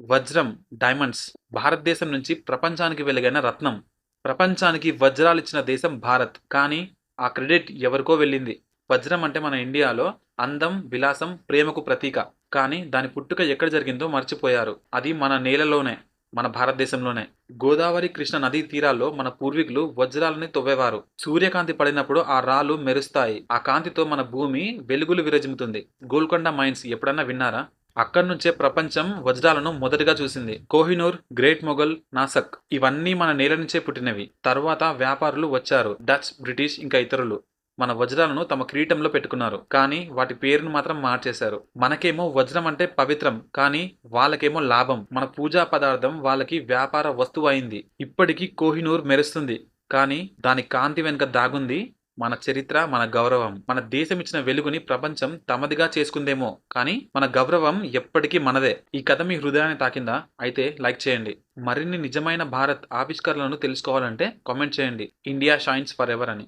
వజ్రం డైమండ్స్ భారతదేశం నుంచి ప్రపంచానికి వెలుగైన రత్నం. ప్రపంచానికి వజ్రాలు ఇచ్చిన దేశం భారత్. కానీ ఆ క్రెడిట్ ఎవరికో వెళ్ళింది. వజ్రం అంటే మన ఇండియాలో అందం విలాసం ప్రేమకు ప్రతీక. కానీ దాని పుట్టుక ఎక్కడ జరిగిందో మర్చిపోయారు. అది మన నేలలోనే మన భారతదేశంలోనే. గోదావరి కృష్ణ నదీ తీరాల్లో మన పూర్వీకులు వజ్రాలని తవ్వేవారు. సూర్యకాంతి పడినప్పుడు ఆ రాళ్ళు మెరుస్తాయి. ఆ కాంతితో మన భూమి వెలుగులు విరజిముతుంది గోల్కొండ మైన్స్ ఎప్పుడన్నా విన్నారా? అక్కడి నుంచే ప్రపంచం వజ్రాలను మొదటగా చూసింది. కోహినూర్ గ్రేట్ మొఘల్ నాసక్. ఇవన్నీ మన నేల నుంచే పుట్టినవి. తర్వాత వ్యాపారులు వచ్చారు. డచ్ బ్రిటిష్ ఇంకా ఇతరులు. మన వజ్రాలను తమ కిరీటంలో పెట్టుకున్నారు. కానీ వాటి పేరును మాత్రం మార్చేశారు. మనకేమో వజ్రం అంటే పవిత్రం. కానీ వాళ్ళకేమో లాభం. మన పూజా పదార్థం వాళ్ళకి వ్యాపార వస్తువు అయింది. ఇప్పటికీ కోహినూర్ మెరుస్తుంది. కానీ దాని కాంతి వెనుక దాగుంది మన చరిత్ర మన గౌరవం మన దేశం ఇచ్చిన వెలుగుని ప్రపంచం తమదిగా చేసుకుందేమో. కానీ మన గౌరవం ఎప్పటికీ మనదే. ఈ కథ మీ హృదయాన్ని తాకిందా? అయితే లైక్ చేయండి. మరిన్ని నిజమైన భారత్ ఆవిష్కరణలను తెలుసుకోవాలంటే కామెంట్ చేయండి. ఇండియా షైన్స్ ఫర్ ఎవర్ అని.